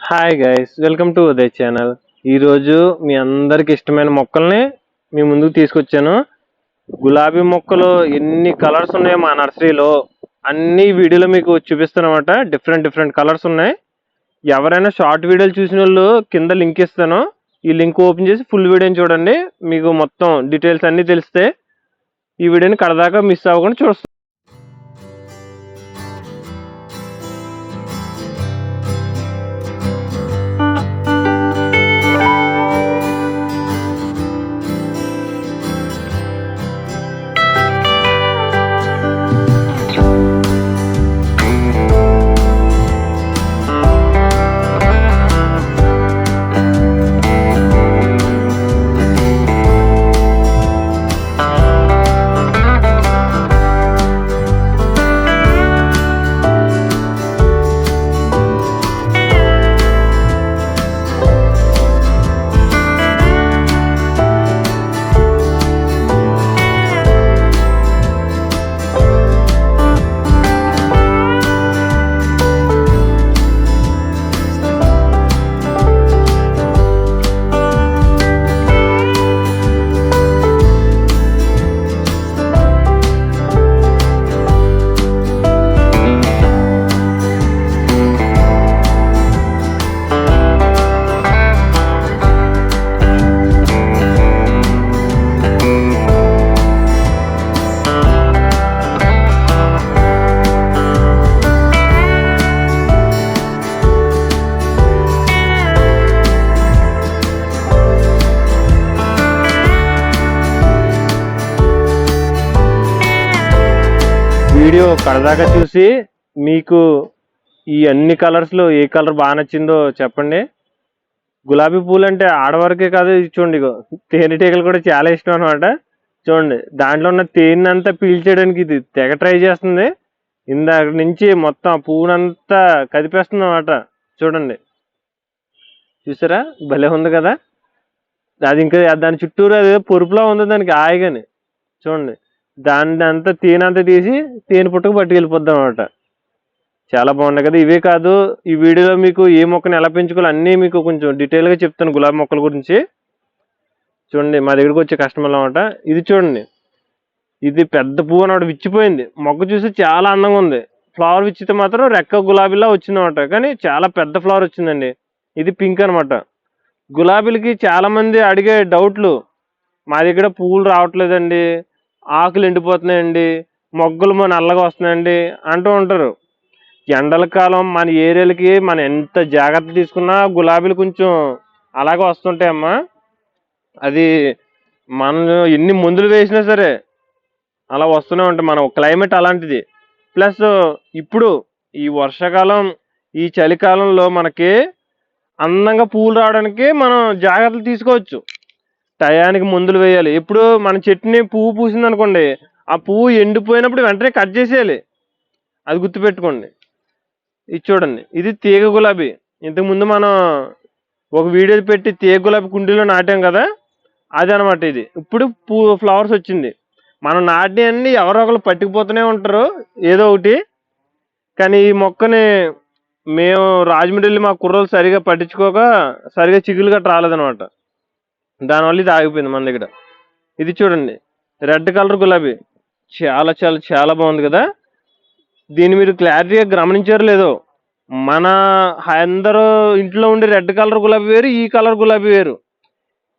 Hi guys welcome to Uday channel ఈరోజు మీ అందరికి ఇష్టమైన మొక్కల్ని మీ ముందుకు తీసుకొచ్చాను. గులాబీ మొక్కలు ఎన్ని కలర్స్ ఉన్నాయో మా నర్సరీలో అన్ని వీడియోలు మీకు చూపిస్తానమాట. డిఫరెంట్ డిఫరెంట్ కలర్స్ ఉన్నాయి. ఎవరైనా షార్ట్ వీడియోలు చూసిన వాళ్ళు కింద లింక్ ఇస్తాను. ఈ లింక్ ఓపెన్ చేసి ఫుల్ వీడియోని చూడండి. మీకు మొత్తం డీటెయిల్స్ అన్నీ తెలిస్తే ఈ వీడియోని కడదాకా మిస్ అవ్వకుండా చూస్తాను వీడియో కడదాకా చూసి మీకు ఈ అన్ని కలర్స్లో ఏ కలర్ బాగా నచ్చిందో చెప్పండి. గులాబీ పూలు అంటే ఆడవరకే కాదు చూడండి ఇగో తేనెటీగలు కూడా చాలా ఇష్టం అనమాట చూడండి దాంట్లో ఉన్న తేనె అంతా పీల్చేయడానికి ఇది తెగ ట్రై చేస్తుంది. ఇందాక నుంచి మొత్తం ఆ పువ్వునంతా కదిపేస్తుంది అనమాట చూడండి. చూసారా? భలే ఉంది కదా? అది ఇంకా దాని చుట్టూరు అది పొరుపులా ఉంది దానికి హాయిగాని. చూడండి. దాన్ని అంతా తేనె అంతా తీసి తేనె పుట్టుకు పట్టుకెళ్ళిపోద్దాం అనమాట చాలా బాగున్నాయి కదా. ఇవే కాదు ఈ వీడియోలో మీకు ఏ మొక్కని ఎలా పెంచుకోవాలి అన్నీ మీకు కొంచెం డీటెయిల్గా చెప్తాను గులాబీ మొక్కల గురించి. చూడండి మా దగ్గరకు వచ్చే కస్టమర్లు అనమాట ఇది చూడండి. ఇది పెద్ద పువ్వు అనమాట విచ్చిపోయింది. మొక్క చూసి చాలా అందంగా ఉంది. ఫ్లవర్ విచ్చితే మాత్రం రెక్క గులాబీలా వచ్చిందన్నమాట కానీ చాలా పెద్ద ఫ్లవర్ వచ్చిందండి. ఇది పింక్ అన్నమాట. గులాబీలకి చాలామంది అడిగే డౌట్లు మా దగ్గర పువ్వులు రావట్లేదండి. ఆకులు ఎండిపోతున్నాయండి మొగ్గలు మన నల్లగా వస్తున్నాయండి అంటూ ఉంటారు. ఎండల కాలం మన ఏరియాలకి మనం ఎంత జాగ్రత్త తీసుకున్నా గులాబీలు కొంచెం అలాగే వస్తుంటాయమ్మా. అది మనం ఎన్ని మందులు వేసినా సరే అలా వస్తూనే ఉంటాయి. మన క్లైమేట్ అలాంటిది. ప్లస్ ఇప్పుడు ఈ వర్షాకాలం ఈ చలికాలంలో మనకి అందంగా పూలు రావడానికి మనం జాగ్రత్తలు తీసుకోవచ్చు. టయానికి మందులు వేయాలి. ఇప్పుడు మన చెట్టుని పువ్వు పూసింది అనుకోండి ఆ పువ్వు ఎండిపోయినప్పుడు వెంటనే కట్ చేసేయాలి. అది గుర్తుపెట్టుకోండి. ఇది చూడండి. ఇది తీగ గులాబీ. ఇంతకుముందు మనం ఒక వీడియో పెట్టి తీగ గులాబీ కుండీలో నాటాం కదా అది అనమాట ఇది. ఇప్పుడు పూ ఫ్లవర్స్ వచ్చింది. మనం నాటినవన్నీ ఎవరో ఒకరు పట్టుకుపోతూనే ఉంటారు ఏదో ఒకటి. కానీ ఈ మొక్కని మేము రాజమండ్రి మా కుర్రోలు సరిగా పట్టించుకోక సరిగా చిగులు గట్రా రాలేదనమాట. దానివల్ల ఇది ఆగిపోయింది మన దగ్గర. ఇది చూడండి రెడ్ కలర్ గులాబీ. చాలా చాలా చాలా బాగుంది కదా? దీన్ని మీరు క్లారిటీగా గమనించారు లేదో మన అందరూ ఇంట్లో ఉండే రెడ్ కలర్ గులాబీ వేరు ఈ కలర్ గులాబీ వేరు.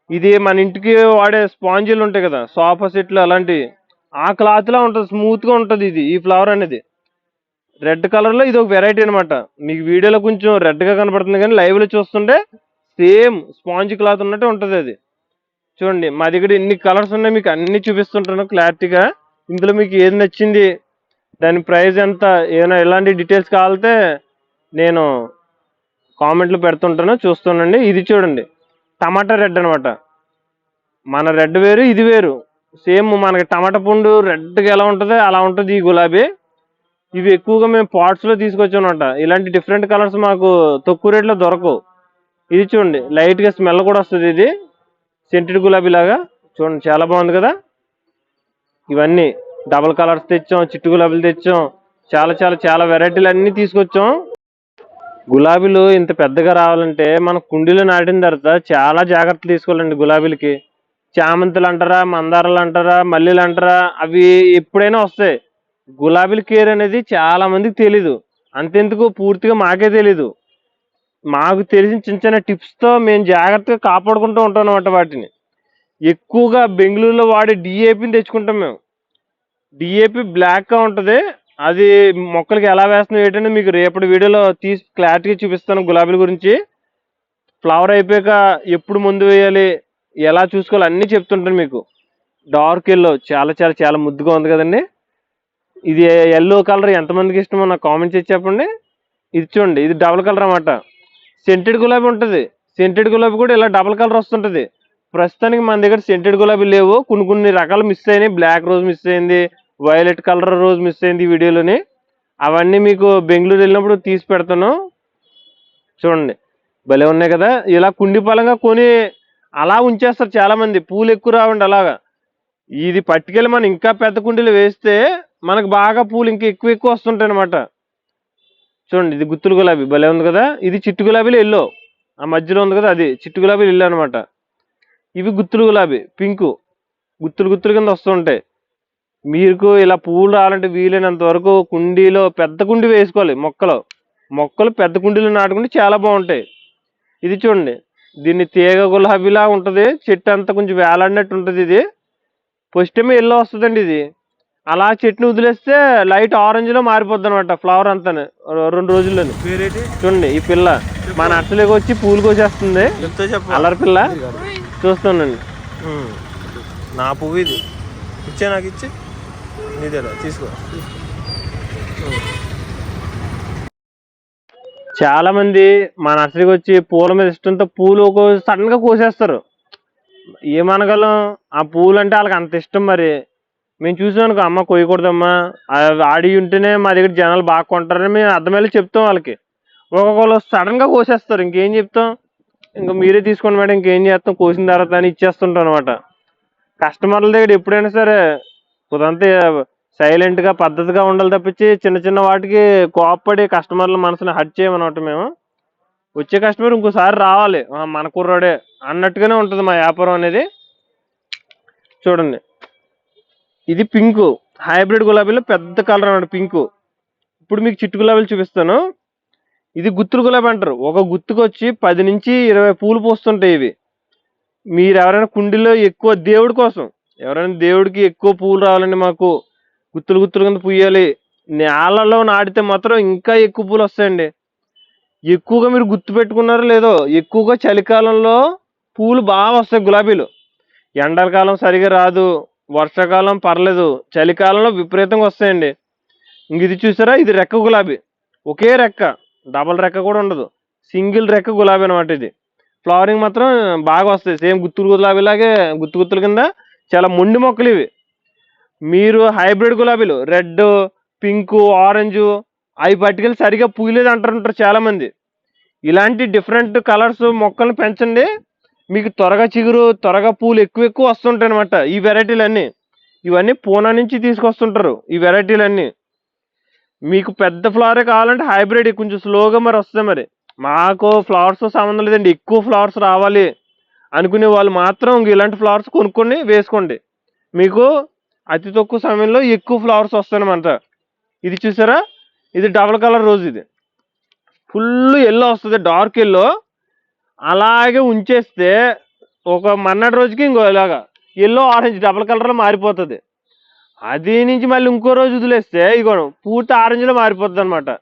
ఇది మన ఇంటికి వాడే స్పాంజీలు ఉంటాయి కదా సోఫా సెట్లు అలాంటివి ఆ క్లాత్లో ఉంటుంది స్మూత్గా ఉంటుంది ఇది ఈ ఫ్లవర్ అనేది. రెడ్ కలర్లో ఇది ఒక వెరైటీ అనమాట మీకు వీడియోలో కొంచెం రెడ్గా కనపడుతుంది కనబడుతుంది కానీ లైవ్లో చూస్తుంటే సేమ్ స్పాంజ్ క్లాత్ ఉన్నట్టు ఉంటుంది అది. చూడండి మా దగ్గర ఇన్ని కలర్స్ ఉన్నాయి మీకు అన్ని చూపిస్తుంటాను క్లారిటీగా. ఇందులో మీకు ఏది నచ్చింది దాని ప్రైస్ ఎంత ఏదైనా ఎలాంటి డీటెయిల్స్ కావాలితే నేను కామెంట్లు పెడుతుంటాను చూస్తుండండి. ఇది చూడండి టమాటా రెడ్ అనమాట మన రెడ్ వేరు ఇది వేరు. సేమ్ మనకి టమాటా పండు రెడ్గా ఎలా ఉంటుందో అలా ఉంటుంది ఈ గులాబీ. ఇవి ఎక్కువగా మేము పాట్స్లో తీసుకొచ్చామన్నమాట. ఇలాంటి డిఫరెంట్ కలర్స్ మాకు తక్కువ రేట్లో దొరకవు. ఇది చూడండి లైట్గా స్మెల్ కూడా వస్తుంది ఇది. సెంటెడ్ గులాబీ లాగా చూడండి చాలా బాగుంది కదా? ఇవన్నీ డబల్ కలర్స్ తెచ్చాం చిట్టు గులాబీలు తెచ్చాం చాలా చాలా చాలా వెరైటీలు అన్నీ తీసుకొచ్చాం. గులాబీలు ఇంత పెద్దగా రావాలంటే మన కుండీలో నాటిన తర్వాత చాలా జాగ్రత్తలు తీసుకోవాలండి గులాబీలకి. చామంతులు అంటారా మందారాలు అంటారా మల్లెలు అంటారా అవి ఎప్పుడైనా వస్తాయి. గులాబీల కేర్ అనేది చాలా మందికి తెలీదు. అంతెందుకు? పూర్తిగా మాకే తెలీదు. మాకు తెలిసిన చిన్న చిన్న టిప్స్తో మేము జాగ్రత్తగా కాపాడుకుంటూ ఉంటాం అనమాట వాటిని. ఎక్కువగా బెంగళూరులో వాడే డిఏపిని తెచ్చుకుంటాం మేము. డిఏపి బ్లాక్గా ఉంటుంది. అది మొక్కలకి ఎలా వేస్తున్నాం ఏంటంటే మీకు రేపటి వీడియోలో తీసి క్లారిటీగా చూపిస్తాను గులాబీల గురించి. ఫ్లవర్ అయిపోయాక ఎప్పుడు ముందు వేయాలి ఎలా చూసుకోవాలి అన్నీ చెప్తుంటాను మీకు. డార్క్ ఎల్లో చాలా చాలా చాలా ముద్దుగా ఉంది కదండి. ఇది ఎల్లో కలర్ ఎంతమందికి ఇష్టమో నాకు కామెంట్ చేసి చెప్పండి. ఇది చూడండి ఇది డబుల్ కలర్ అన్నమాట. సెంటెడ్ గులాబీ ఉంటుంది. సెంటెడ్ గులాబీ కూడా ఇలా డబల్ కలర్ వస్తుంటుంది. ప్రస్తుతానికి మన దగ్గర సెంటెడ్ గులాబీ లేవు. కొన్ని కొన్ని రకాలు మిస్ అయినాయి. బ్లాక్ రోజ్ మిస్ అయింది. వైలెట్ కలర్ రోజ్ మిస్ అయింది ఈ వీడియోలోని. అవన్నీ మీకు బెంగళూరు వెళ్ళినప్పుడు తీసి పెడతాను. చూడండి. భలే ఉన్నాయి కదా. ఇలా కుండి పలంగా కొని అలా ఉంచేస్తారు చాలామంది. పూలు ఎక్కువ రావండి అలాగా. ఇది పట్టుకెళ్ళి మనం ఇంకా పెద్ద కుండీలు వేస్తే మనకు బాగా పూలు ఇంకా ఎక్కువ ఎక్కువ వస్తుంటాయి అనమాట చూడండి ఇది గుత్తులు గులాబీ. భలే ఉంది కదా? ఇది చిట్టు గులాబీలు ఎల్లో. ఆ మధ్యలో ఉంది కదా అది. చిట్టు గులాబీలు ఎల్లో అనమాట ఇవి గుత్తులు గులాబీ. పింకు. గుత్తులు గుత్తులు కింద వస్తుంటాయి మీకు ఇలా పూలు రావాలంటే వీలైనంత వరకు కుండీలో పెద్ద కుండీ వేసుకోవాలి మొక్కలు. మొక్కలు పెద్ద కుండీలో నాటుకుంటే చాలా బాగుంటాయి. ఇది చూడండి. దీన్ని తీగ గులాబీలా ఉంటుంది. చెట్టు అంతా కొంచెం వేలాడినట్టు ఉంటుంది ఇది. ఫస్ట్ టైం ఎల్లో వస్తుందండి ఇది. అలా చెట్టుని వదిలేస్తే లైట్ ఆరెంజ్లో మారిపోద్ది అనమాట ఫ్లవర్ అంతా రెండు రోజుల్లోని. పేరేంటి? చూడండి ఈ పిల్ల. మా నర్సరీకి వచ్చి పూలు కోసేస్తుంది. అల్లరి పిల్ల. చూస్తానండి. నా పువ్వు ఇది. ఇచ్చే నాకు ఇచ్చి. తీసుకో. చాలా మంది మా నర్సరీకి వచ్చి పూల మీద ఇష్టంతో పూలు సడన్గా కోసేస్తారు. ఏమనగలం? ఆ పూలు అంటే వాళ్ళకి అంత ఇష్టం మరి. మేము చూసాను అమ్మ కొయ్యకూడదమ్మా. ఆడి ఉంటేనే మా దగ్గర జనాలు బాగా కొంటారని మేము అర్థమయ్యేలా చెప్తాం వాళ్ళకి. ఒక్కొక్కరు సడన్గా కోసేస్తారు ఇంకేం చెప్తాం? ఇంకా మీరే తీసుకోండి మేడం ఇంకేం చేస్తాం? కోసిన తర్వాత అని ఇచ్చేస్తుంటాం అనమాట కస్టమర్ల దగ్గర ఎప్పుడైనా సరే కుదంతా సైలెంట్గా పద్ధతిగా ఉండాలి తప్పించి చిన్న చిన్న వాటికి కోప్పడి కస్టమర్ల మనసుని హట్ చేయమన్నమాట మేము. వచ్చే కస్టమర్ ఇంకోసారి రావాలి. మన కుర్రాడే అన్నట్టుగానే ఉంటుంది మా వ్యాపారం అనేది. చూడండి. ఇది పింకు. హైబ్రిడ్ గులాబీలో పెద్ద కలర్ అన్నమాట పింకు. ఇప్పుడు మీకు చిట్టు గులాబీలు చూపిస్తాను. ఇది గుత్తులు గులాబీ అంటారు. ఒక గుత్తుకు వచ్చి పది నుంచి ఇరవై పూలు పూస్తుంటాయి ఇవి. మీరు ఎవరైనా కుండీలో ఎక్కువ దేవుడి కోసం ఎవరైనా దేవుడికి ఎక్కువ పూలు రావాలండి మాకు. గుత్తులు గుత్తులు కింద పూయాలి. నేలలో నాటితే మాత్రం ఇంకా ఎక్కువ పూలు వస్తాయండి. ఎక్కువగా మీరు గుర్తు పెట్టుకున్నారో లేదో ఎక్కువగా చలికాలంలో పూలు బాగా వస్తాయి గులాబీలు. ఎండాకాలం సరిగా రాదు. వర్షాకాలం పర్లేదు చలికాలంలో విపరీతంగా వస్తాయండి. ఇంక ఇది చూసారా? ఇది రెక్క గులాబీ. ఒకే రెక్క డబల్ రెక్క కూడా ఉండదు. సింగిల్ రెక్క గులాబీ అనమాట ఇది. ఫ్లవరింగ్ మాత్రం బాగా వస్తాయి. సేమ్ గుత్తులు గులాబీలాగే గుత్తు గుత్తుల కింద చాలా మొండి మొక్కలు ఇవి. మీరు హైబ్రిడ్ గులాబీలు రెడ్ పింక్ ఆరెంజ్ అవి పట్టుకెళ్ళి సరిగా పూయలేదు అంటారు చాలా మంది ఇలాంటి డిఫరెంట్ కలర్స్ మొక్కలను పెంచండి. మీకు త్వరగా చిగురు త్వరగా పూలు ఎక్కువ ఎక్కువ వస్తుంటాయి అనమాట ఈ వెరైటీలన్నీ. ఇవన్నీ పూనా నుంచి తీసుకొస్తుంటారు ఈ వెరైటీలు అన్నీ మీకు పెద్ద ఫ్లవరే కావాలంటే హైబ్రిడ్ కొంచెం స్లోగా మరి వస్తుంది మరి. మాకు ఫ్లవర్స్ సంబంధం లేదండి ఎక్కువ ఫ్లవర్స్ రావాలి అనుకునే వాళ్ళు మాత్రం ఇలాంటి ఫ్లవర్స్ కొనుక్కొని వేసుకోండి. మీకు అతి తక్కువ సమయంలో ఎక్కువ ఫ్లవర్స్ వస్తాయన్నమాట. ఇది చూసారా? ఇది డబల్ కలర్ రోజ్ ఇది. ఫుల్ ఎల్లో వస్తుంది డార్క్ ఎల్లో. అలాగే ఉంచేస్తే ఒక మన్నటి రోజుకి ఇంకో ఇలాగా. ఎల్లో ఆరెంజ్ డబల్ కలర్లో మారిపోతుంది. అది నుంచి మళ్ళీ ఇంకో రోజు వదిలేస్తే ఇగో పూర్తి ఆరెంజ్లో మారిపోతుంది అనమాట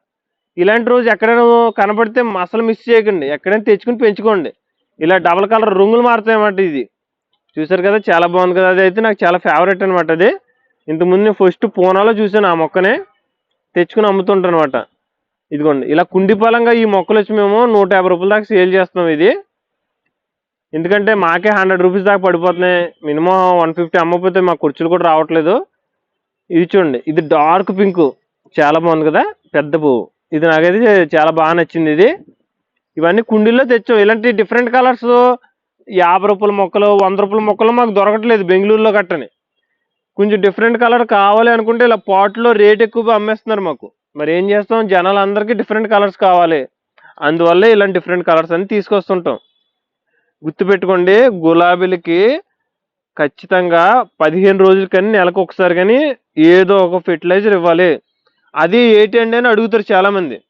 ఇలాంటి రోజు ఎక్కడైనా కనపడితే అసలు మిస్ చేయకండి. ఎక్కడైనా తెచ్చుకుని పెంచుకోండి. ఇలా డబల్ కలర్ రంగులు మారుతాయన్నమాట ఇది. చూసారు కదా చాలా బాగుంది కదా. అది అయితే నాకు చాలా ఫేవరెట్ అనమాట అది. ఇంతకుముందు నేను ఫస్ట్ పూనాలో చూసాను ఆ మొక్కనే. తెచ్చుకుని అమ్ముతుంటాను అనమాట ఇదిగోండి ఇలా కుండి పలంగా ఈ మొక్కలు వచ్చి మేము నూట యాభై రూపాయల దాకా సేల్ చేస్తున్నాం ఇది. ఎందుకంటే మాకే హండ్రెడ్ రూపీస్ దాకా పడిపోతున్నాయి. మినిమం వన్ ఫిఫ్టీ అమ్మకపోతే మా ఖర్చులు కూడా రావట్లేదు. ఇది చూడండి ఇది డార్క్ పింక్. చాలా బాగుంది కదా పెద్ద పువ్వు. ఇది నాకైతే చాలా బాగా నచ్చింది ఇది. ఇవన్నీ కుండీల్లో తెచ్చాం. ఇలాంటి డిఫరెంట్ కలర్స్ యాభై రూపాయల మొక్కలు వంద రూపాయల మొక్కలు మాకు దొరకట్లేదు బెంగళూరులో కట్టని. కొంచెం డిఫరెంట్ కలర్ కావాలి అనుకుంటే ఇలా పాట్లో రేట్ ఎక్కువ అమ్మేస్తున్నారు మాకు. మరి ఏం చేస్తాం? జనాలందరికీ డిఫరెంట్ కలర్స్ కావాలి. అందువల్ల ఇలాంటి డిఫరెంట్ కలర్స్ అన్ని తీసుకొస్తుంటాం. గుర్తుపెట్టుకోండి గులాబీలకి ఖచ్చితంగా పదిహేను రోజుల కానీ నెలకు ఒకసారి కానీ ఏదో ఒక ఫెర్టిలైజర్ ఇవ్వాలి. అది ఏంటి అండి అని అడుగుతారు చాలామంది.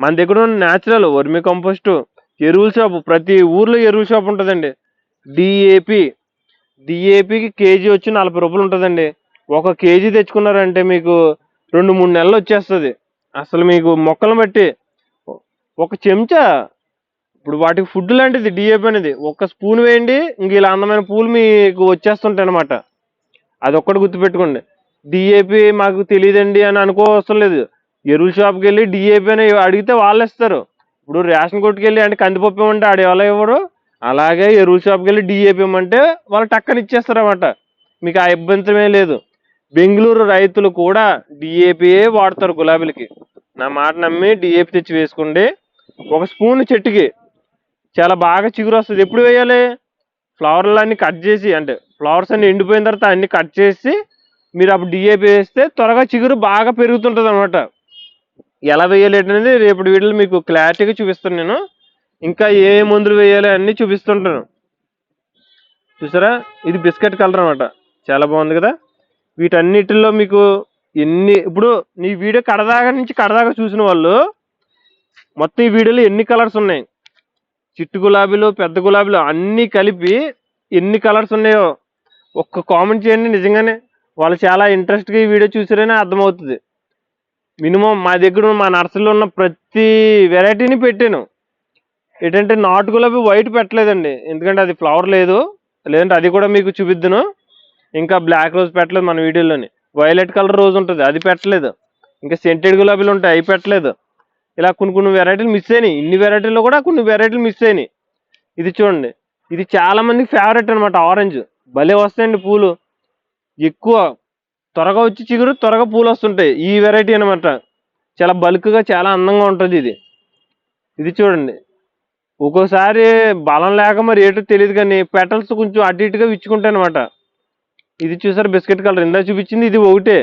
మన దగ్గర ఉన్న న్యాచురల్ వర్మి కంపోస్టు ఎరువుల షాప్ ప్రతి ఊర్లో ఎరువుల షాప్ ఉంటుందండి. డిఏపి డిఏపికి కేజీ వచ్చి నలభై రూపాయలు ఉంటుందండి. ఒక కేజీ తెచ్చుకున్నారంటే మీకు రెండు మూడు నెలలు వచ్చేస్తుంది. అసలు మీకు మొక్కలు బట్టి ఒక చెంచా ఇప్పుడు వాటికి ఫుడ్ లాంటిది డిఏపి అనేది. ఒక స్పూన్ వేయండి ఇంక ఇలా అందమైన పూలు మీకు వచ్చేస్తుంటాయి అనమాట అది ఒక్కటి గుర్తుపెట్టుకోండి డిఏపి మాకు తెలియదండి అని అనుకోవసం లేదు. ఎరువుల షాప్కి వెళ్ళి డిఏపి అని అడిగితే వాళ్ళు ఇస్తారు. ఇప్పుడు రేషన్ కొట్టుకెళ్ళి అంటే కందిపప్పు ఇవ్వమంటే ఆడ ఎవరో ఇవ్వరు. అలాగే ఎరువుల షాప్కి వెళ్ళి డిఏపి ఇవ్వమంటే వాళ్ళు టక్కన ఇచ్చేస్తారు అనమాట మీకు ఆ ఇబ్బంది లేదు. బెంగళూరు రైతులు కూడా డిఏపియే వాడతారు గులాబీలకి. నా మాట నమ్మి డిఏపి తెచ్చి వేసుకోండి ఒక స్పూన్ చెట్టుకి చాలా బాగా చిగురు వస్తుంది. ఎప్పుడు వేయాలి? ఫ్లవర్లు అన్ని కట్ చేసి అంటే ఫ్లవర్స్ అన్ని ఎండిపోయిన తర్వాత అన్ని కట్ చేసి మీరు అప్పుడు డిఏపి వేస్తే త్వరగా చిగురు బాగా పెరుగుతుంటుంది అనమాట ఎలా వేయాలి అనేది రేపు వీడియోలో మీకు క్లారిటీగా చూపిస్తాను నేను. ఇంకా ఏ మందులు వేయాలి అన్నీ చూపిస్తుంటాను. చూసారా? ఇది బిస్కెట్ కలర్ అనమాట చాలా బాగుంది కదా? వీటన్నిటిలో మీకు ఎన్ని ఇప్పుడు నీ వీడియో కడదాకా నుంచి కడదాకా చూసిన వాళ్ళు మొత్తం ఈ వీడియోలో ఎన్ని కలర్స్ ఉన్నాయి? చిట్టు గులాబీలు పెద్ద గులాబీలు అన్నీ కలిపి ఎన్ని కలర్స్ ఉన్నాయో ఒక్క కామెంట్ చేయండి. నిజంగానే వాళ్ళు చాలా ఇంట్రెస్ట్గా ఈ వీడియో చూసారని అర్థమవుతుంది. మినిమం మా దగ్గర మా నర్సరీలో ఉన్న ప్రతి వెరైటీని పెట్టాను. ఏంటంటే నాటు గులాబీ వైట్ పెట్టలేదండి. ఎందుకంటే అది ఫ్లవర్ లేదు. లేదంటే అది కూడా మీకు చూపిద్దును. ఇంకా బ్లాక్ రోజ్ పెట్టలేదు మన వీడియోలోని. వైలెట్ కలర్ రోజ్ ఉంటుంది అది పెట్టలేదు. ఇంకా సెంటెడ్ గులాబీలు ఉంటాయి అవి పెట్టలేదు. ఇలా కొన్ని కొన్ని వెరైటీలు మిస్ అయినాయి. ఇన్ని వెరైటీల్లో కూడా కొన్ని వెరైటీలు మిస్ అయినాయి. ఇది చూడండి. ఇది చాలా మందికి ఫేవరెట్ అనమాట ఆరెంజ్ భలే వస్తాయండి పూలు. ఎక్కువ త్వరగా వచ్చి చిగురు త్వరగా పూలు వస్తుంటాయి. ఈ వెరైటీ అనమాట చాలా బల్క్గా చాలా అందంగా ఉంటుంది ఇది. ఇది చూడండి. ఒక్కోసారి బలం లేక మరి ఏంటో తెలియదు కానీ పెటల్స్ కొంచెం అటు ఇటుగా విచ్చుకుంటాయి అనమాట ఇది చూసారు బిస్కెట్ కలర్ ఇందా చూపించింది ఇది ఒకటే.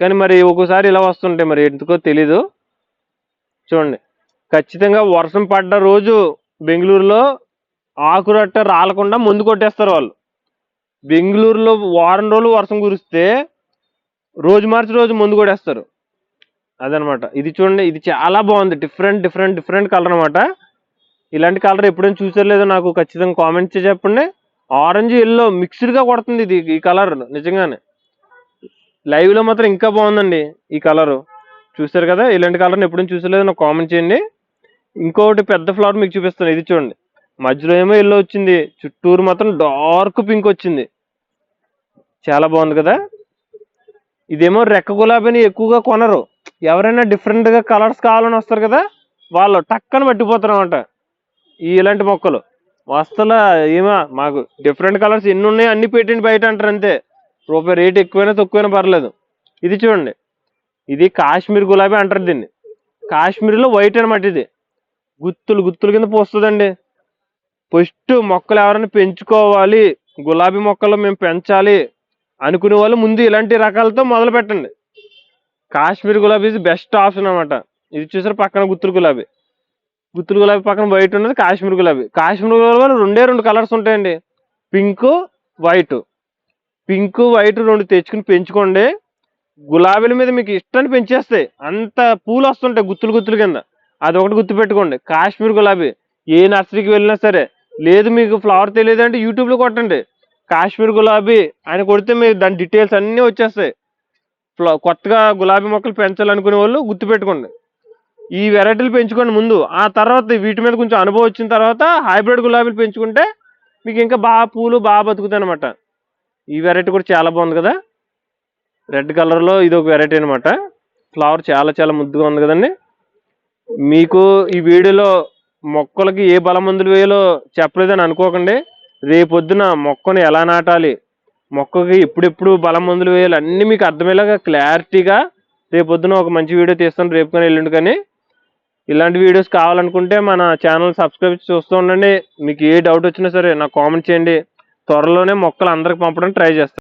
కానీ మరి ఒక్కోసారి ఇలా వస్తుంటాయి మరి ఎందుకో తెలీదు. చూడండి ఖచ్చితంగా వర్షం పడ్డ రోజు బెంగళూరులో ఆకురట్ట రాలకుండా ముందు కొట్టేస్తారు వాళ్ళు. బెంగళూరులో వారం రోజులు వర్షం కురిస్తే రోజు మార్చి రోజు ముందు కొట్టేస్తారు. అదనమాట. ఇది చూడండి ఇది చాలా బాగుంది. డిఫరెంట్ డిఫరెంట్ డిఫరెంట్ కలర్ అనమాట. ఇలాంటి కలర్ ఎప్పుడైనా చూసారో లేదో నాకు ఖచ్చితంగా కామెంట్స్ చెప్పండి. ఆరెంజ్ ఎల్లో మిక్స్డ్గా కొడుతుంది ఇది ఈ కలర్ నిజంగానే. లైవ్లో మాత్రం ఇంకా బాగుందండి ఈ కలరు చూసారు కదా ఇలాంటి కలర్ ఎప్పుడూ చూసలేదు నాకు కామెంట్ చేయండి. ఇంకొకటి పెద్ద ఫ్లవర్ మీకు చూపిస్తాను ఇది చూడండి. మధ్యలో ఏమో ఎల్లో వచ్చింది చుట్టూరు మాత్రం డార్క్ పింక్ వచ్చింది. చాలా బాగుంది కదా. ఇదేమో రెక్క గులాబీని ఎక్కువగా కొనరు. ఎవరైనా డిఫరెంట్గా కలర్స్ కావాలని వస్తారు కదా వాళ్ళు టక్కన పట్టిపోతారు అనమాట ఈ ఇలాంటి మొక్కలు. వస్తలా ఏమో మాకు డిఫరెంట్ కలర్స్ ఎన్ని ఉన్నాయి అన్ని పెట్టండి బయట అంటారు అంతే. రూపాయి రేట్ ఎక్కువైనా తక్కువైనా పర్లేదు. ఇది చూడండి. ఇది కాశ్మీర్ గులాబీ అంటారు దీన్ని. కాశ్మీర్లో వైట్ అనమాట ఇది. గుత్తులు గుత్తులు కింద పోస్తుందండి. ఫస్ట్ మొక్కలు ఎవరైనా పెంచుకోవాలి గులాబీ మొక్కలు మేము పెంచాలి అనుకునే వాళ్ళు ముందు ఇలాంటి రకాలతో మొదలు పెట్టండి కాశ్మీర్ గులాబీ ఇది బెస్ట్ ఆప్షన్ అనమాట ఇది చూసారు పక్కన గుత్తులు గులాబీ. గుత్తులు గులాబీ పక్కన వైట్ ఉన్నది కాశ్మీర్ గులాబీ. కాశ్మీర్ గులాబీ రెండే రెండు కలర్స్ ఉంటాయండి. పింక్ వైట్ పింక్ వైట్ రెండు తెచ్చుకుని పెంచుకోండి. గులాబీల మీద మీకు ఇష్టాన్ని పెంచేస్తాయి అంత పూలు వస్తుంటాయి గుత్తులు గుత్తులు కింద. అది ఒకటి గుర్తు పెట్టుకోండి. కాశ్మీర్ గులాబీ ఏ నర్సరీకి వెళ్ళినా సరే లేదు మీకు ఫ్లవర్ తెలియదు అంటే యూట్యూబ్లో కొట్టండి. కాశ్మీర్ గులాబీ అని కొడితే మీరు దాని డీటెయిల్స్ అన్నీ వచ్చేస్తాయి. ఫ్ల- కొత్తగా గులాబీ మొక్కలు పెంచాలనుకునే వాళ్ళు గుర్తుపెట్టుకోండి ఈ వెరైటీలు పెంచుకోండి ముందు. ఆ తర్వాత వీటి మీద కొంచెం అనుభవం వచ్చిన తర్వాత హైబ్రిడ్ గులాబీలు పెంచుకుంటే మీకు ఇంకా బాగా పూలు బాగా బతుకుతాయి అనమాట ఈ వెరైటీ కూడా చాలా బాగుంది కదా. రెడ్ కలర్లో ఇది ఒక వెరైటీ అనమాట ఫ్లవర్ చాలా చాలా ముద్దుగా ఉంది కదండి. మీకు ఈ వీడియోలో మొక్కలకి ఏ బల మందులు వేయాలో చెప్పలేదని అనుకోకండి. రేపొద్దున మొక్కను ఎలా నాటాలి మొక్కకి ఎప్పుడెప్పుడు బలం మందులు వేయాలి అన్నీ మీకు అర్థమయ్యేలాగా క్లారిటీగా రేపొద్దున ఒక మంచి వీడియో తీస్తాను. రేపు కానీ ఎల్లుండి కానీ ఇలాంటి వీడియోస్ కావాలనుకుంటే మన ఛానల్ సబ్స్క్రైబ్ చూస్తూ ఉండండి. మీకు ఏ డౌట్ వచ్చినా సరే నాకు కామెంట్ చేయండి. త్వరలోనే మొక్కలు అందరికి పంపడానికి ట్రై చేస్తాను